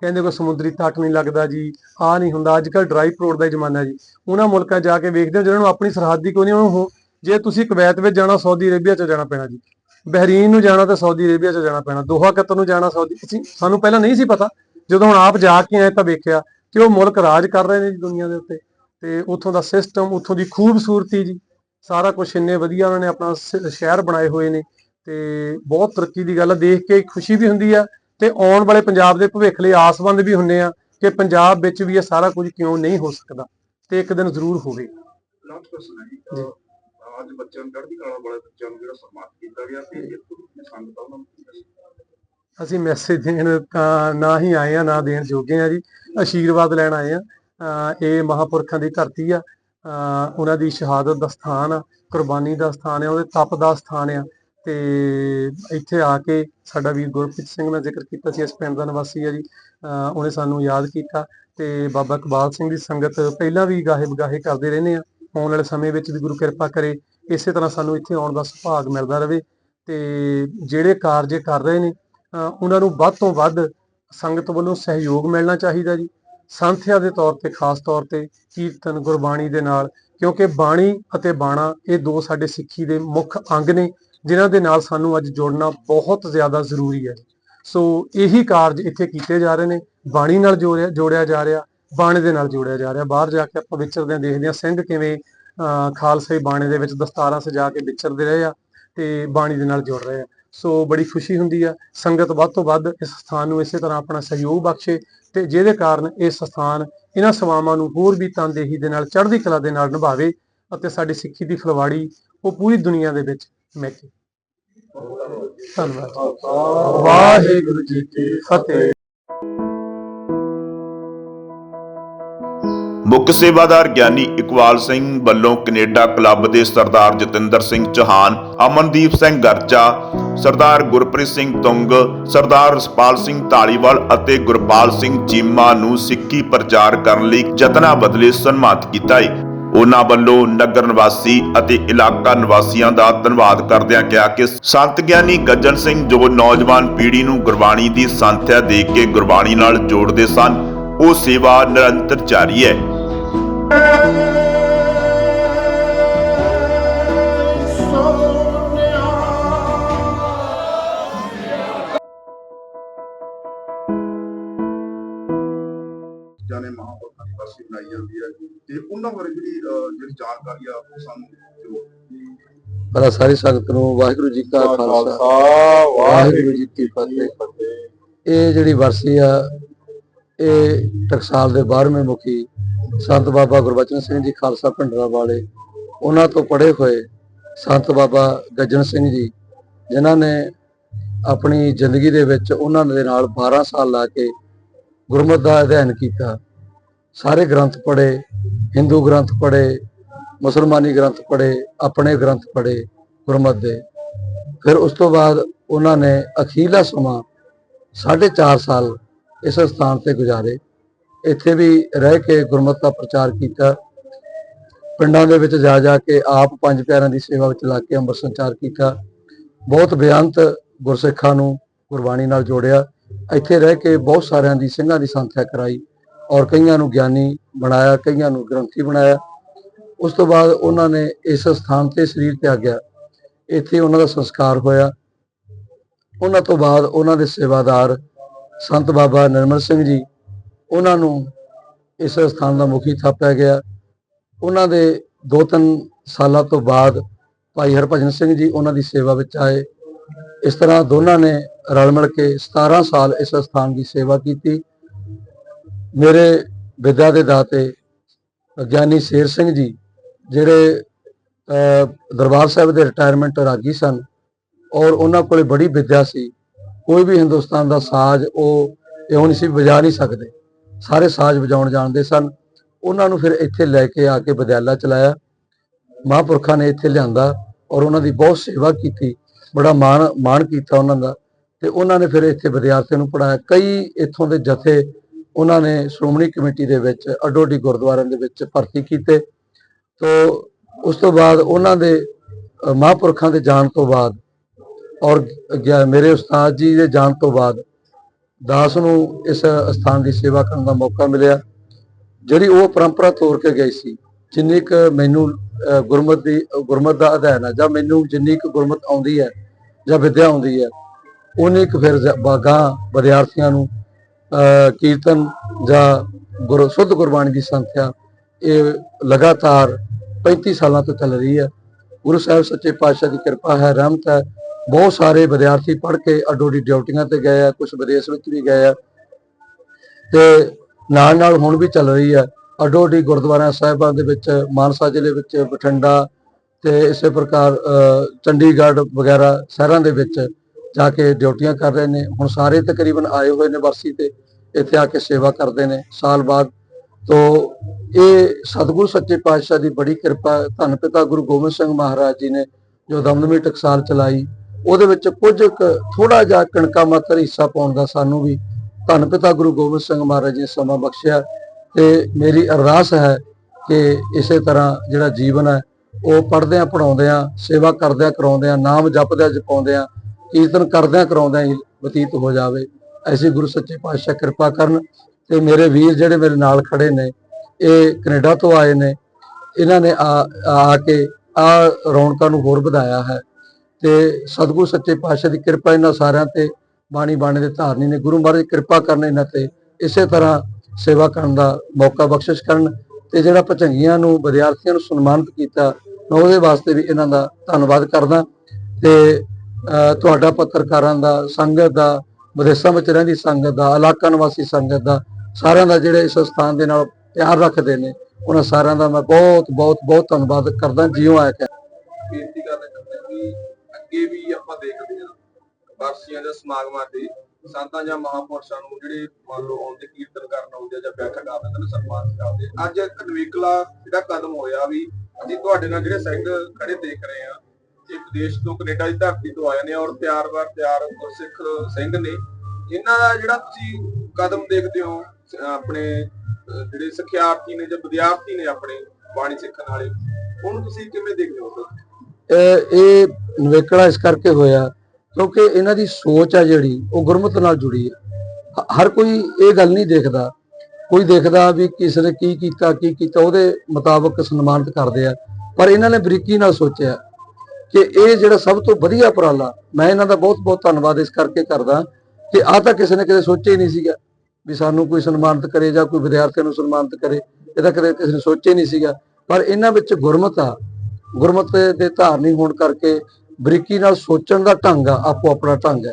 ਕਹਿੰਦੇ ਕੋਈ ਸਮੁੰਦਰੀ ਤੱਟ ਨਹੀਂ ਲੱਗਦਾ ਜੀ ਆ ਨਹੀਂ ਹੁੰਦਾ। ਅੱਜ ਕੱਲ ਡਰਾਈ ਫਰੂਟ ਦਾ ਹੀ ਜ਼ਮਾਨਾ ਜੀ। ਉਹਨਾਂ ਮੁਲਕਾਂ 'ਚ ਜਾ ਕੇ ਵੇਖਦੇ ਹੋ ਜਿਹਨਾਂ ਨੂੰ ਆਪਣੀ ਸਰਹੱਦ ਦੀ ਕੋਈ ਨਹੀਂ, ਉਹਨਾਂ ਨੂੰ ਹੋ- ਜੇ ਤੁਸੀਂ ਕੁਵੈਤ ਵਿੱਚ ਜਾਣਾ, ਸਾਊਦੀ ਅਰੇਬੀਆ 'ਚ ਜਾਣਾ ਪੈਣਾ ਜੀ। ਬਹਿਰੀਨ ਨੂੰ ਜਾਣਾ ਤਾਂ ਸਾਊਦੀ ਅਰੇਬੀਆ 'ਚ ਜਾਣਾ ਪੈਣਾ ਦੋਹਾ ਕਤਰ ਨੂੰ ਜਾਣਾ ਸਾਊਦੀ ਸਾਨੂੰ ਪਹਿਲਾਂ ਨਹੀਂ ਸੀ ਪਤਾ ਜਦੋਂ ਹੁਣ ਆਪ ਜਾ ਕੇ ਆਏ ਤਾਂ ਵੇਖਿਆ ਕਿ ਉਹ ਮੁਲਕ ਰਾਜ ਕਰ ਰਹੇ ਨੇ ਜੀ ਦੁਨੀਆ ਦੇ ਉੱਤੇ ਤੇ ਉੱਥੋਂ ਦਾ ਸਿਸਟਮ ਉੱਥੋਂ ਦੀ ਖੂਬਸੂਰਤੀ ਜੀ ਸਾਰਾ ਕੁਝ ਇੰਨੇ ਵਧੀਆ ਉਹਨਾਂ ਨੇ ਆਪਣਾ ਸ਼ਹਿਰ ਬਣਾਏ ਹੋਏ ਨੇ ਤੇ ਬਹੁਤ ਤਰੱਕੀ ਦੀ ਗੱਲ ਆ ਦੇਖ ਕੇ ਖੁਸ਼ੀ ਵੀ ਹੁੰਦੀ ਆ ਤੇ ਆਉਣ ਵਾਲੇ ਪੰਜਾਬ ਦੇ ਭਵਿੱਖ ਲਈ ਆਸਵੰਦ ਵੀ ਹੁੰਨੇ ਆ ਕਿ ਪੰਜਾਬ ਵਿੱਚ ਵੀ ਇਹ ਸਾਰਾ ਕੁਝ ਕਿਉਂ ਨਹੀਂ ਹੋ ਸਕਦਾ ਤੇ ਇੱਕ ਦਿਨ ਜ਼ਰੂਰ ਹੋਵੇ ਲਾਸਟ ਕੁਐਸਚਨ ਹੈ ਜੀ ਅੱਜ ਬੱਚਿਆਂ ਨੂੰ ਚੜ੍ਹਦੀ ਕਲਾ ਵਾਲੇ ਬੱਚਿਆਂ ਨੂੰ ਜਿਹੜਾ ਸਨਮਾਨਿਤ ਕੀਤਾ ਗਿਆ ਤੇ ਇਹ ਤੋਂ ਸੰਗਤ ਉਹਨਾਂ ਨੂੰ ਅਸੀਂ ਮੈਸੇਜ ਦੇਣ ਤਾਂ ਨਾ ਹੀ ਆਏ ਆ, ਨਾ ਦੇਣ ਜੋਗੇ ਆ ਜੀ। ਆਸ਼ੀਰਵਾਦ ਲੈਣ ਆਏ ਆ। ਅਹ ਇਹ ਮਹਾਪੁਰਖਾਂ ਦੀ ਧਰਤੀ ਆ। ਉਹਨਾਂ ਦੀ ਸ਼ਹਾਦਤ ਦਾ ਸਥਾਨ ਆ, ਕੁਰਬਾਨੀ ਦਾ ਸਥਾਨ ਆ, ਉਹਦੇ ਤਪ ਦਾ ਸਥਾਨ ਆ। ਤੇ ਇੱਥੇ ਆ ਕੇ ਸਾਡਾ ਵੀਰ ਗੁਰਪ੍ਰੀਤ ਸਿੰਘ ਨੇ ਜ਼ਿਕਰ ਕੀਤਾ ਸੀ, ਇਸ ਪਿੰਡ ਦਾ ਨਿਵਾਸੀ ਆ ਜੀ। ਅਹ ਉਹਨੇ ਸਾਨੂੰ ਯਾਦ ਕੀਤਾ ਤੇ ਬਾਬਾ ਇਕਬਾਲ ਸਿੰਘ ਦੀ ਸੰਗਤ ਪਹਿਲਾਂ ਵੀ ਗਾਹੇ ਬਗਾਹੇ ਕਰਦੇ ਰਹਿੰਦੇ ਆ। ਆਉਣ ਵਾਲੇ ਸਮੇਂ ਵਿੱਚ ਵੀ ਗੁਰੂ ਕਿਰਪਾ ਕਰੇ, ਇਸੇ ਤਰ੍ਹਾਂ ਸਾਨੂੰ ਇੱਥੇ ਆਉਣ ਦਾ ਸੁਭਾਗ ਮਿਲਦਾ ਰਹੇ ਤੇ ਜਿਹੜੇ ਕਾਰਜ ਕਰ ਰਹੇ ਨੇ ਉਹਨਾਂ ਨੂੰ ਵੱਧ ਤੋਂ ਵੱਧ ਸੰਗਤ ਵੱਲੋਂ ਸਹਿਯੋਗ ਮਿਲਣਾ ਚਾਹੀਦਾ ਜੀ। ਸੰਥਿਆ ਦੇ ਤੌਰ ਤੇ, ਖਾਸ ਤੌਰ ਤੇ ਕੀਰਤਨ, ਗੁਰਬਾਣੀ ਦੇ ਨਾਲ, ਕਿਉਂਕਿ ਬਾਣੀ ਅਤੇ ਬਾਣਾ ਇਹ ਦੋ ਸਾਡੇ ਸਿੱਖੀ ਦੇ ਮੁੱਖ ਅੰਗ ਨੇ, ਜਿਨ੍ਹਾਂ ਦੇ ਨਾਲ ਸਾਨੂੰ ਅੱਜ ਜੋੜਨਾ ਬਹੁਤ ਜ਼ਿਆਦਾ ਜ਼ਰੂਰੀ ਹੈ ਸੋ ਇਹੀ ਕਾਰਜ ਇੱਥੇ ਕੀਤੇ ਜਾ ਰਹੇ ਨੇ, ਬਾਣੀ ਨਾਲ ਜੋੜਿਆ ਜੋੜਿਆ ਜਾ ਰਿਹਾ ਬਾਣੇ ਦੇ ਨਾਲ ਜੋੜਿਆ ਜਾ ਰਿਹਾ। ਬਾਹਰ ਜਾ ਕੇ ਆਪਾਂ ਵਿਚਰਦੇ ਹਾਂ ਦੇਖਦੇ ਹਾਂ, ਸਿੰਘ ਕਿਵੇਂ, ਅਹ, ਖਾਲਸੇ ਬਾਣੇ ਦੇ ਵਿੱਚ ਦਸਤਾਰਾਂ ਸਜਾ ਕੇ ਵਿਚਰਦੇ ਰਹੇ ਆ ਤੇ ਬਾਣੀ ਦੇ ਨਾਲ ਜੁੜ ਰਹੇ ਆ। ਸੋ ਬੜੀ ਖੁਸ਼ੀ ਹੁੰਦੀ ਆ। ਸੰਗਤ ਵੱਧ ਤੋਂ ਵੱਧ ਇਸ ਸਥਾਨ ਨੂੰ ਇਸੇ ਤਰ੍ਹਾਂ ਆਪਣਾ ਸਹਿਯੋਗ ਬਖਸ਼ੇ ਤੇ ਜਿਹਦੇ ਕਾਰਨ ਇਸ ਸਥਾਨ ਇਹਨਾਂ ਸੇਵਾਵਾਂ ਨੂੰ ਹੋਰ ਵੀ ਤਨਦੇਹੀ ਦੇ ਨਾਲ, ਚੜ੍ਹਦੀ ਕਲਾ ਦੇ ਨਾਲ ਨਿਭਾਵੇ ਅਤੇ ਸਾਡੀ ਸਿੱਖੀ ਦੀ ਫਲਵਾੜੀ ਉਹ ਪੂਰੀ ਦੁਨੀਆ ਦੇ ਵਿੱਚ ਮਹਿਕੇ। ਧੰਨਵਾਦ। ਵਾਹਿਗੁਰੂ ਜੀ ਕੀ ਫਤਿਹ। ਮੁੱਖ ਸੇਵਾਦਾਰ ਗਿਆਨੀ ਇਕਬਾਲ ਸਿੰਘ ਵੱਲੋਂ ਕੈਨੇਡਾ ਕਲੱਬ ਦੇ ਸਰਦਾਰ ਜਤਿੰਦਰ ਸਿੰਘ ਚੌਹਾਨ, ਅਮਨਦੀਪ ਸਿੰਘ ਗਰਚਾ ਸਰਦਾਰ ਗੁਰਪ੍ਰੀਤ ਸਿੰਘ ਤੁੰਗ, ਸਰਦਾਰ ਰਸਪਾਲ ਸਿੰਘ ਢਾਲੀਵਾਲ ਅਤੇ ਗੁਰਪਾਲ ਸਿੰਘ ਚੀਮਾ ਨੂੰ ਸਿੱਖੀ ਪ੍ਰਚਾਰ ਕਰਨ ਲਈ ਯਤਨਾਂ ਬਦਲੇ ਸਨਮਾਨਿਤ ਕੀਤਾ ਹੈ ਉਹਨਾਂ ਵੱਲੋਂ ਨਗਰ ਨਿਵਾਸੀ ਅਤੇ ਇਲਾਕਾ ਨਿਵਾਸੀਆਂ ਦਾ ਧੰਨਵਾਦ ਕਰਦਿਆਂ ਕਿਹਾ ਕਿ ਸੰਤ ਗਿਆਨੀ ਗੱਜਣ ਸਿੰਘ ਜੋ ਨੌਜਵਾਨ ਪੀੜ੍ਹੀ ਨੂੰ ਗੁਰਬਾਣੀ ਦੀ ਸੰਥਿਆ ਦੇ ਕੇ ਗੁਰਬਾਣੀ ਨਾਲ ਜੋੜਦੇ ਸਨ, ਉਹ ਸੇਵਾ ਨਿਰੰਤਰ ਜਾਰੀ ਹੈ। ਜਾਨੇ ਮਹਾਂਪੁਰਖਾਂ ਦੀ ਬਰਸੀ ਬਣਾਈ ਜਾਂਦੀ ਹੈ ਤੇ ਉਹਨਾਂ ਬਾਰੇ ਜਿਹੜੀ ਜਿਹੜੀ ਜਾਣਕਾਰੀ ਆ ਉਹ ਸਾਨੂੰ ਦਿਓ। ਪਹਿਲਾਂ ਸਾਰੀ ਸੰਗਤ ਨੂੰ ਵਾਹਿਗੁਰੂ ਜੀ ਕਾ ਖਾਲਸਾ। ਵਾਹਿਗੁਰੂ ਜੀ ਕੀ ਫਤਿਹ। ਇਹ ਜਿਹੜੀ ਵਰਸੀ ਆ ਇਹ ਟਕਸਾਲ ਦੇ 12ਵੇਂ ਮੁਖੀ ਸੰਤ ਬਾਬਾ ਗੁਰਬਚਨ ਸਿੰਘ ਜੀ, ਖਾਲਸਾ ਭਿੰਡਰਾ ਵਾਲੇ, ਉਹਨਾਂ ਤੋਂ ਪੜ੍ਹੇ ਹੋਏ ਸੰਤ ਬਾਬਾ ਗੱਜਣ ਸਿੰਘ ਜੀ, ਜਿਨ੍ਹਾਂ ਨੇ ਆਪਣੀ ਜ਼ਿੰਦਗੀ ਦੇ ਵਿੱਚ ਉਹਨਾਂ ਦੇ ਨਾਲ 12 ਸਾਲ ਲਾ ਕੇ ਗੁਰਮਤਿ ਦਾ ਅਧਿਐਨ ਕੀਤਾ। ਸਾਰੇ ਗ੍ਰੰਥ ਪੜ੍ਹੇ, ਹਿੰਦੂ ਗ੍ਰੰਥ ਪੜ੍ਹੇ, ਮੁਸਲਮਾਨੀ ਗ੍ਰੰਥ ਪੜ੍ਹੇ, ਆਪਣੇ ਗ੍ਰੰਥ ਪੜ੍ਹੇ ਗੁਰਮਤਿ ਦੇ। ਫਿਰ ਉਸ ਤੋਂ ਬਾਅਦ ਉਹਨਾਂ ਨੇ ਅਖੀਲਾ ਸਮਾਂ 4.5 ਸਾਲ ਇਸ ਸਥਾਨ ਤੇ ਗੁਜ਼ਾਰੇ। ਇੱਥੇ ਵੀ ਰਹਿ ਕੇ ਗੁਰਮਤ ਦਾ ਪ੍ਰਚਾਰ ਕੀਤਾ। ਪਿੰਡਾਂ ਦੇ ਵਿੱਚ ਜਾ ਜਾ ਕੇ ਆਪ ਪੰਜ ਪਿਆਰਿਆਂ ਦੀ ਸੇਵਾ ਵਿੱਚ ਲੱਗ ਕੇ ਅੰਮ੍ਰਿਤ ਸੰਚਾਰ ਕੀਤਾ। ਬਹੁਤ ਬੇਅੰਤ ਗੁਰਸਿੱਖਾਂ ਨੂੰ ਗੁਰਬਾਣੀ ਨਾਲ ਜੋੜਿਆ। ਇੱਥੇ ਰਹਿ ਕੇ ਬਹੁਤ ਸਾਰਿਆਂ ਦੀ ਸਿੰਘਾਂ ਦੀ ਸੰਥਿਆ ਕਰਾਈ ਔਰ ਕਈਆਂ ਨੂੰ ਗਿਆਨੀ ਬਣਾਇਆ, ਕਈਆਂ ਨੂੰ ਗ੍ਰੰਥੀ ਬਣਾਇਆ। ਉਸ ਤੋਂ ਬਾਅਦ ਉਹਨਾਂ ਨੇ ਇਸ ਸਥਾਨ ਤੇ ਸਰੀਰ ਤਿਆਗਿਆ। ਇੱਥੇ ਉਹਨਾਂ ਦਾ ਸੰਸਕਾਰ ਹੋਇਆ। ਉਹਨਾਂ ਤੋਂ ਬਾਅਦ ਉਹਨਾਂ ਦੇ ਸੇਵਾਦਾਰ ਸੰਤ ਬਾਬਾ ਨਿਰਮਲ ਸਿੰਘ ਜੀ ਉਹਨਾਂ ਨੂੰ ਇਸ ਸਥਾਨ ਦਾ ਮੁਖੀ ਥਾਪਿਆ ਗਿਆ। ਉਹਨਾਂ ਦੇ ਦੋ ਤਿੰਨ ਸਾਲਾਂ ਤੋਂ ਬਾਅਦ ਭਾਈ ਹਰਭਜਨ ਸਿੰਘ ਜੀ ਉਹਨਾਂ ਦੀ ਸੇਵਾ ਵਿੱਚ ਆਏ। ਇਸ ਤਰ੍ਹਾਂ ਦੋਨਾਂ ਨੇ ਰਲ ਮਿਲ ਕੇ 17 ਸਾਲ ਇਸ ਸਥਾਨ ਦੀ ਸੇਵਾ ਕੀਤੀ। ਮੇਰੇ ਵਿਦਿਆ ਦੇ ਦਾਤੇ ਗਿਆਨੀ ਸ਼ੇਰ ਸਿੰਘ ਜੀ ਜਿਹੜੇ ਅਹ, ਦਰਬਾਰ ਸਾਹਿਬ ਦੇ ਰਿਟਾਇਰਮੈਂਟ ਰਾਗੀ ਸਨ ਔਰ ਉਹਨਾਂ ਕੋਲੇ ਬੜੀ ਵਿਦਿਆ ਸੀ। ਕੋਈ ਵੀ ਹਿੰਦੁਸਤਾਨ ਦਾ ਸਾਜ਼ ਉਹ ਇਉਂ ਨਹੀਂ ਸੀ, ਵਜਾ ਨਹੀਂ ਸਕਦੇ। ਸਾਰੇ ਸਾਜ਼ ਵਜਾਉਣ ਜਾਣਦੇ ਸਨ। ਉਹਨਾਂ ਨੂੰ ਫਿਰ ਇੱਥੇ ਲੈ ਕੇ ਆ ਕੇ ਵਿਦਿਆਲਾ ਚਲਾਇਆ। ਮਹਾਂਪੁਰਖਾਂ ਨੇ ਇੱਥੇ ਲਿਆਂਦਾ ਔਰ ਉਹਨਾਂ ਦੀ ਬਹੁਤ ਸੇਵਾ ਕੀਤੀ। ਬੜਾ ਮਾਣ ਮਾਣ ਕੀਤਾ ਉਹਨਾਂ ਦਾ। ਤੇ ਉਹਨਾਂ ਨੇ ਫਿਰ ਇੱਥੇ ਵਿਦਿਆਰਥੀਆਂ ਨੂੰ ਪੜਾਇਆ ਕਈ ਇੱਥੋਂ ਦੇ ਜਥੇ ਉਹਨਾਂ ਨੇ ਸ਼੍ਰੋਮਣੀ ਕਮੇਟੀ ਦੇ ਵਿੱਚ, ਅਡੋਡੀ ਗੁਰਦੁਆਰਿਆਂ ਦੇ ਵਿੱਚ ਭਰਤੀ ਕੀਤੇ। ਤੋਂ ਉਸ ਤੋਂ ਬਾਅਦ ਉਹਨਾਂ ਦੇ ਮਹਾਂਪੁਰਖਾਂ ਦੇ ਜਾਣ ਤੋਂ ਬਾਅਦ ਔਰ ਗਿਆ- ਮੇਰੇ ਉਸਤਾਦ ਜੀ ਦੇ ਜਾਣ ਤੋਂ ਬਾਅਦ ਦਾਸ ਨੂੰ ਇਸ ਸਥਾਨ ਦੀ ਸੇਵਾ ਕਰਨ ਦਾ ਮੌਕਾ ਮਿਲਿਆ ਜਿਹੜੀ ਉਹ ਪਰੰਪਰਾ ਤੋੜ ਕੇ ਗਈ ਸੀ ਜਿੰਨੀ ਕੁ ਮੈਨੂੰ ਗੁਰਮਤ ਦੀ ਗੁਰਮਤ ਦਾ ਅਧਿਐਨ ਹੈ ਜਾਂ ਮੈਨੂੰ ਜਿੰਨੀ ਕੁ ਗੁਰਮਤ ਆਉਂਦੀ ਹੈ ਜਾਂ ਵਿਦਿਆ ਆਉਂਦੀ ਹੈ ਉਨੀ ਕੁ ਫਿਰ ਜ- ਵਿਦਿਆਰਥੀਆਂ ਨੂੰ ਅ, ਕੀਰਤਨ ਜਾਂ ਗੁਰ ਸ਼ੁੱਧ ਗੁਰਬਾਣੀ ਦੀ ਸੰਥਿਆ ਇਹ ਲਗਾਤਾਰ 35 ਸਾਲਾਂ ਤੋਂ ਚੱਲ ਰਹੀ ਹੈ। ਗੁਰੂ ਸਾਹਿਬ ਸੱਚੇ ਪਾਤਸ਼ਾਹ ਦੀ ਕਿਰਪਾ ਹੈ ਰਹਿਮਤ ਹੈ ਬਹੁਤ ਸਾਰੇ ਵਿਦਿਆਰਥੀ ਪੜ੍ਹ ਕੇ ਅਡੋਡੀ ਡਿਊਟੀਆਂ ਤੇ ਗਏ ਆ ਕੁਝ ਵਿਦੇਸ਼ ਵਿੱਚ ਵੀ ਗਏ ਆ। ਤੇ ਨਾਲ ਨਾਲ ਹੁਣ ਵੀ ਚੱਲ ਰਹੀ ਹੈ ਅਡੋਡੀ ਗੁਰਦੁਆਰਾ ਸਾਹਿਬਾਂ ਦੇ ਵਿੱਚ ਮਾਨਸਾ ਜ਼ਿਲ੍ਹੇ ਵਿੱਚ ਬਠਿੰਡਾ ਤੇ ਇਸੇ ਪ੍ਰਕਾਰ ਅ, ਚੰਡੀਗੜ੍ਹ ਵਗੈਰਾ ਸ਼ਹਿਰਾਂ ਦੇ ਵਿੱਚ ਜਾ ਕੇ ਡਿਊਟੀਆਂ ਕਰ ਰਹੇ ਨੇ। ਹੁਣ ਸਾਰੇ ਤਕਰੀਬਨ ਆਏ ਹੋਏ ਨੇ ਵਰਸੀ ਤੇ ਇੱਥੇ ਆ ਕੇ ਸੇਵਾ ਕਰਦੇ ਨੇ ਸਾਲ ਬਾਅਦ। ਤੋਂ ਇਹ ਸਤਿਗੁਰੂ ਸੱਚੇ ਪਾਤਸ਼ਾਹ ਦੀ ਬੜੀ ਕਿਰਪਾ ਧੰਨ ਪਿਤਾ ਗੁਰੂ ਗੋਬਿੰਦ ਸਿੰਘ ਮਹਾਰਾਜ ਜੀ ਨੇ ਜੋ ਦਮਦਮੀ ਟਕਸਾਲ ਚਲਾਈ ਉਹਦੇ ਵਿੱਚ ਕੁਝ ਥੋੜਾ ਜਿਹਾ ਕਣਕਾ ਮਾਤਰ ਹਿੱਸਾ ਪਾਉਣ ਦਾ ਸਾਨੂੰ ਵੀ ਧੰਨ ਪਿਤਾ ਗੁਰੂ ਗੋਬਿੰਦ ਸਿੰਘ ਮਹਾਰਾਜ ਜੀ ਨੇ ਸਮਾਂ ਬਖਸ਼ਿਆ ਤੇ ਮੇਰੀ ਅਰਦਾਸ ਹੈ ਕਿ ਇਸੇ ਤਰ੍ਹਾਂ ਜਿਹੜਾ ਜੀਵਨ ਹੈ, ਉਹ ਪੜ੍ਹਦਿਆਂ ਪੜਾਉਂਦਿਆਂ ਸੇਵਾ ਕਰਦਿਆਂ ਕਰਾਉਂਦਿਆਂ, ਨਾਮ ਜਪਦਿਆਂ ਜਪਾਉਂਦਿਆਂ, ਕੀਰਤਨ ਕਰਦਿਆਂ ਕਰਾਉਂਦਿਆਂ ਹੀ ਬਤੀਤ ਹੋ ਜਾਵੇ। ਐਸੀ ਗੁਰੂ ਸੱਚੇ ਪਾਤਸ਼ਾਹ ਕਿਰਪਾ ਕਰਨ ਤੇ ਮੇਰੇ ਵੀਰ ਜਿਹੜੇ ਮੇਰੇ ਨਾਲ ਖੜੇ ਨੇ, ਇਹ ਕੈਨੇਡਾ ਤੋਂ ਆਏ ਨੇ, ਇਹਨਾਂ ਨੇ ਆ ਆ ਕੇ ਆ ਰੌਣਕਾਂ ਨੂੰ ਹੋਰ ਵਧਾਇਆ ਹੈ। ਤੇ ਸਤਿਗੁਰੂ ਸੱਚੇ ਪਾਤਸ਼ਾਹ ਦੀ ਕਿਰਪਾ ਇਹਨਾਂ ਸਾਰਿਆਂ ਤੇ ਬਾਣੀ ਬਾਣੇ ਦੇ ਧਾਰਨੀ ਨੇ। ਗੁਰੂ ਮਹਾਰਾਜ ਦੀ ਕਿਰਪਾ ਕਰਨ ਇਹਨਾਂ ਤੇ ਇਸੇ ਤਰ੍ਹਾਂ ਸੇਵਾ ਕਰਨ ਦਾ ਮੌਕਾ ਬਖਸ਼ਿਸ਼ ਕਰਨ ਤੇ ਜਿਹੜਾ ਭਚੰਗੀਆਂ ਨੂੰ ਵਿਦਿਆਰਥੀਆਂ ਨੂੰ ਸਨਮਾਨਿਤ ਕੀਤਾ ਮੈਂ ਉਹਦੇ ਵਾਸਤੇ ਵੀ ਇਹਨਾਂ ਦਾ ਧੰਨਵਾਦ ਕਰਦਾ। ਤੇ ਅਹ, ਤੁਹਾਡਾ ਪੱਤਰਕਾਰਾਂ ਦਾ ਸੰਗਤ ਦਾ ਵਿਦੇਸ਼ਾਂ ਵਿੱਚ ਰਹਿੰਦੀ ਸੰਗਤ ਦਾ ਇਲਾਕਾ ਨਿਵਾਸੀ ਸੰਗਤ ਦਾ ਸਾਰਿਆਂ ਦਾ ਜਿਹੜੇ ਇਸ ਸਥਾਨ ਦੇ ਨਾਲ ਪਿਆਰ ਰੱਖਦੇ ਨੇ ਉਹਨਾਂ ਸਾਰਿਆਂ ਦਾ ਮੈਂ ਬਹੁਤ ਬਹੁਤ ਬਹੁਤ ਧੰਨਵਾਦ ਕਰਦਾ। ਜਿਉਂ ਆਇਆ ਕਿ ਬੇਨਤੀ ਕਰਨਾ ਚਾਹੁੰਦੇ ਹਾਂ ਅੱਗੇ ਵੀ ਆਪਾਂ ਦੇਖਦੇ ਹਾਂ। ਬਰਸੀਆਂ ਜਾਂ ਸਮਾਗਮਾਂ ਤੇ ਸੰਤਾਂ ਜਾਂ ਮਹਾਪੁਰਸ਼ਾਂ ਨੂੰ ਜਿਹੜੇ ਮੰਨ ਲਓ ਆਉਂਦੇ ਕੀਰਤਨ ਕਰਨ ਆਉਂਦੇ ਜਾਂ ਬੈਠਕ ਆਉਂਦੇ ਉਹਨਾਂ ਸਨਮਾਨ ਕਰਦੇ ਅੱਜ ਇੱਕ ਨਵੇਕਲਾ ਜਿਹੜਾ ਕਦਮ ਹੋਇਆ ਵੀ ਅਸੀਂ ਤੁਹਾਡੇ ਨਾਲ ਜਿਹੜੇ ਸਿੰਘ ਖੜੇ ਦੇਖ ਰਹੇ ਆ ਇਹ ਵਿਦੇਸ਼ ਤੋਂ ਕੈਨੇਡਾ ਦੀ ਧਰਤੀ ਤੋਂ ਆਏ ਨੇ ਔਰ ਤਿਆਰ ਵਾਰ ਤਿਆਰ ਗੁਰਸਿੱਖ ਸਿੰਘ ਨੇ। ਇਹਨਾਂ ਦਾ ਜਿਹੜਾ ਤੁਸੀਂ ਕਦਮ ਦੇਖਦੇ ਹੋ, ਆਪਣੇ ਜਿਹੜੇ ਸਿੱਖਿਆਰਥੀ ਨੇ ਜਾਂ ਵਿਦਿਆਰਥੀ ਨੇ ਆਪਣੇ ਬਾਣੀ ਸਿੱਖਣ ਵਾਲੇ, ਉਹਨੂੰ ਤੁਸੀਂ ਕਿਵੇਂ ਦੇਖਦੇ ਹੋ? ਇਹ ਇਹ ਇਸ ਕਰਕੇ ਹੋਇਆ ਕਿਉਂਕਿ ਇਹਨਾਂ ਦੀ ਸੋਚ ਆ ਜਿਹੜੀ, ਉਹ ਗੁਰਮਤ ਨਾਲ ਜੁੜੀ ਹੈ, ਹਰ ਕੋਈ ਇਹ ਗੱਲ ਨਹੀਂ ਦੇਖਦਾ। ਕੋਈ ਦੇਖਦਾ ਵੀ ਕਿਸ ਨੇ ਕੀ ਕੀਤਾ ਕੀ ਕੀਤਾ, ਉਹਦੇ ਮੁਤਾਬਕ ਸਨਮਾਨਿਤ ਕਰਦੇ ਆ। ਪਰ ਇਹਨਾਂ ਨੇ ਬਰੀਕੀ ਨਾਲ ਸੋਚਿਆ ਕਿ ਇਹ ਜਿਹੜਾ ਸਭ ਤੋਂ ਵਧੀਆ ਉਪਰਾਲਾ, ਮੈਂ ਇਹਨਾਂ ਦਾ ਬਹੁਤ ਬਹੁਤ ਧੰਨਵਾਦ ਇਸ ਕਰਕੇ ਕਰਦਾ ਕਿ ਆ ਤਾਂ ਕਿਸੇ ਨੇ ਕਦੇ ਸੋਚਿਆ ਹੀ ਨਹੀਂ ਸੀਗਾ ਵੀ ਸਾਨੂੰ ਕੋਈ ਸਨਮਾਨਿਤ ਕਰੇ ਜਾਂ ਕੋਈ ਵਿਦਿਆਰਥੀਆਂ ਨੂੰ ਸਨਮਾਨਿਤ ਕਰੇ। ਇਹਦਾ ਕਦੇ ਕਿਸੇ ਨੇ ਸੋਚਿਆ ਹੀ ਨਹੀਂ ਸੀਗਾ। ਪਰ ਇਹਨਾਂ ਵਿੱਚ ਗੁਰਮਤ ਆ ਗੁਰਮਤ ਦੇ ਧਾਰਨੀ ਹੋਣ ਕਰਕੇ ਬਰੀਕੀ ਨਾਲ ਸੋਚਣ ਦਾ ਢੰਗ ਆ, ਆਪੋ ਆਪਣਾ ਢੰਗ ਹੈ।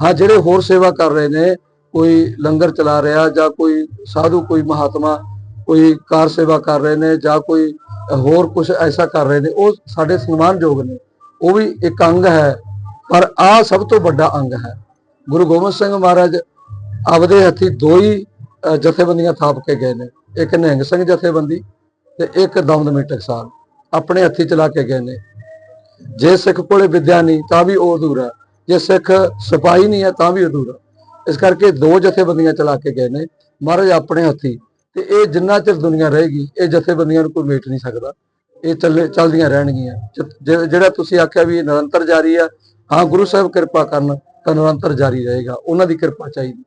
ਹਾਂ, ਜਿਹੜੇ ਹੋਰ ਸੇਵਾ ਕਰ ਰਹੇ ਨੇ, ਕੋਈ ਲੰਗਰ ਚਲਾ ਰਿਹਾ ਜਾਂ ਕੋਈ ਸਾਧੂ, ਕੋਈ ਮਹਾਤਮਾ, ਕੋਈ ਕਾਰ ਸੇਵਾ ਕਰ ਰਹੇ ਨੇ ਜਾਂ ਕੋਈ ਹੋਰ ਕੁਝ ਐਸਾ ਕਰ ਰਹੇ ਨੇ, ਉਹ ਸਾਡੇ ਸਨਮਾਨਯੋਗ ਨੇ। ਉਹ ਵੀ ਇੱਕ ਅੰਗ ਹੈ, ਪਰ ਆ ਸਭ ਤੋਂ ਵੱਡਾ ਅੰਗ ਹੈ। ਗੁਰੂ ਗੋਬਿੰਦ ਸਿੰਘ ਮਹਾਰਾਜ ਆਪਦੇ ਹੱਥੀ ਦੋ ਹੀ ਜਥੇਬੰਦੀਆਂ ਥਾਪ ਕੇ ਗਏ ਨੇ। ਇੱਕ ਨਿਹੰਗ ਸਿੰਘ ਜਥੇਬੰਦੀ ਤੇ ਇੱਕ ਦਮਦਮੀ ਟਕਸਾਲ। ਆਪਣੇ ਹੱਥੀ ਚਲਾ ਕੇ ਗਏ ਨੇ। ਜੇ ਸਿੱਖ ਕੋਲੇ ਵਿਦਿਆ ਨਹੀਂ, ਤਾਂ ਵੀ ਉਹ ਅਧੂਰਾ ਜੇ ਸਿੱਖ ਸਿਪਾਹੀ ਨਹੀਂ ਹੈ, ਤਾਂ ਵੀ ਅਧੂਰਾ ਇਸ ਕਰਕੇ ਦੋ ਜਥੇਬੰਦੀਆਂ ਚਲਾ ਕੇ ਗਏ ਨੇ। ਮਹਾਰਾਜ, ਆਪਣੇ ਹੱਥੀ। ਤੇ ਇਹ ਜਿੰਨਾ ਚਿਰ ਦੁਨੀਆ ਰਹੇਗੀ, ਇਹ ਜਥੇਬੰਦੀਆਂ ਨੂੰ ਕੋਈ ਮੇਟ ਨਹੀਂ ਸਕਦਾ। ਇਹ ਚੱਲੇ, ਚੱਲਦੀਆਂ ਰਹਿਣਗੀਆਂ। ਜਿਹੜਾ ਤੁਸੀਂ ਆਖਿਆ ਵੀ ਇਹ ਨਿਰੰਤਰ ਜਾਰੀ ਆ ਹਾਂ, ਗੁਰੂ ਸਾਹਿਬ ਕਿਰਪਾ ਕਰਨ, ਤਾਂ ਨਿਰੰਤਰ ਜਾਰੀ ਰਹੇਗਾ। ਉਹਨਾਂ ਦੀ ਕਿਰਪਾ ਚਾਹੀਦੀ।